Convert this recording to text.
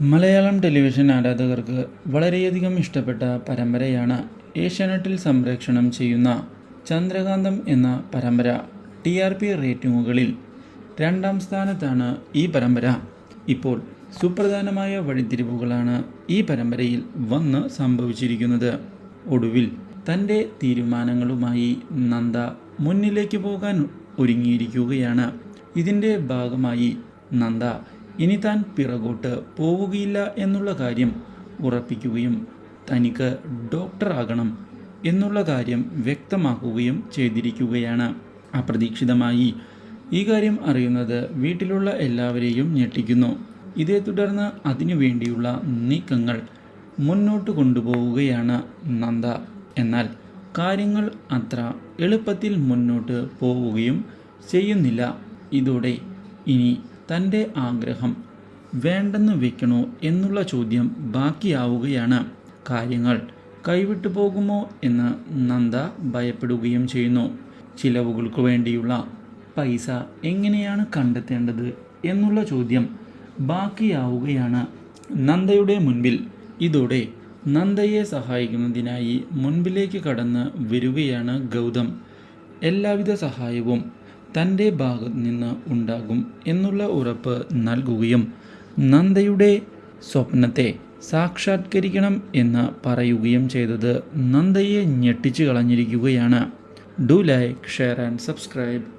Malayalam television ആരാധകർക്ക് വളരെയധികം ഇഷ്ടപ്പെട്ട പരമ്പരയാണ് ഏഷ്യാനെറ്റിൽ സംപ്രേക്ഷണം ചെയ്യുന്ന ചന്ദ്രകാന്തം എന്ന പരമ്പര ടി ആർ പി റേറ്റിംഗുകളിൽ രണ്ടാം സ്ഥാനത്താണ് ഈ പരമ്പര. ഇപ്പോൾ സുപ്രധാനമായ വഴിത്തിരിവുകളാണ് ഈ പരമ്പരയിൽ വന്ന് സംഭവിച്ചിരിക്കുന്നത്. ഒടുവിൽ തന്റെ തീരുമാനങ്ങളുമായി നന്ദ മുന്നിലേക്ക് പോകാൻ ഒരുങ്ങിയിരിക്കുകയാണ്. ഇതിന്റെ ഭാഗമായി നന്ദ ഇനി താൻ പിറകോട്ട് പോവുകയില്ല എന്നുള്ള കാര്യം ഉറപ്പിക്കുകയും തനിക്ക് ഡോക്ടറാകണം എന്നുള്ള കാര്യം വ്യക്തമാക്കുകയും ചെയ്തിരിക്കുകയാണ്. അപ്രതീക്ഷിതമായി ഈ കാര്യം അറിയുന്നത് വീട്ടിലുള്ള എല്ലാവരെയും ഞെട്ടിക്കുന്നു. ഇതേ തുടർന്ന് അതിനു വേണ്ടിയുള്ള നീക്കങ്ങൾ മുന്നോട്ട് കൊണ്ടുപോവുകയാണ് നന്ദ. എന്നാൽ കാര്യങ്ങൾ അത്ര എളുപ്പത്തിൽ മുന്നോട്ട് പോവുകയും ചെയ്യുന്നില്ല. ഇതോടെ ഇനി തന്റെ ആഗ്രഹം വേണ്ടെന്ന് വെക്കണോ എന്നുള്ള ചോദ്യം ബാക്കിയാവുകയാണ്. കാര്യങ്ങൾ കൈവിട്ടു പോകുമോ എന്ന് നന്ദ ഭയപ്പെടുകയും ചെയ്യുന്നു. ചിലവുകൾക്ക് വേണ്ടിയുള്ള പൈസ എങ്ങനെയാണ് കണ്ടെത്തേണ്ടത് എന്നുള്ള ചോദ്യം ബാക്കിയാവുകയാണ്. നന്ദയുടെ മുൻപിൽ ഇതോടെ നന്ദയെ സഹായിക്കുന്നതിനായി മുൻപിലേക്ക് കടന്ന് വരികയാണ് ഗൗതം. എല്ലാവിധ സഹായവും തന്റെ ഭാഗത്ത് നിന്ന് ഉണ്ടാകും എന്നുള്ള ഉറപ്പ് നൽകുകയും നന്ദയുടെ സ്വപ്നത്തെ സാക്ഷാത്കരിക്കണം എന്ന് പറയുകയും ചെയ്തത് നന്ദയെ ഞെട്ടിച്ചു കളഞ്ഞിരിക്കുകയാണ്. Do like share and subscribe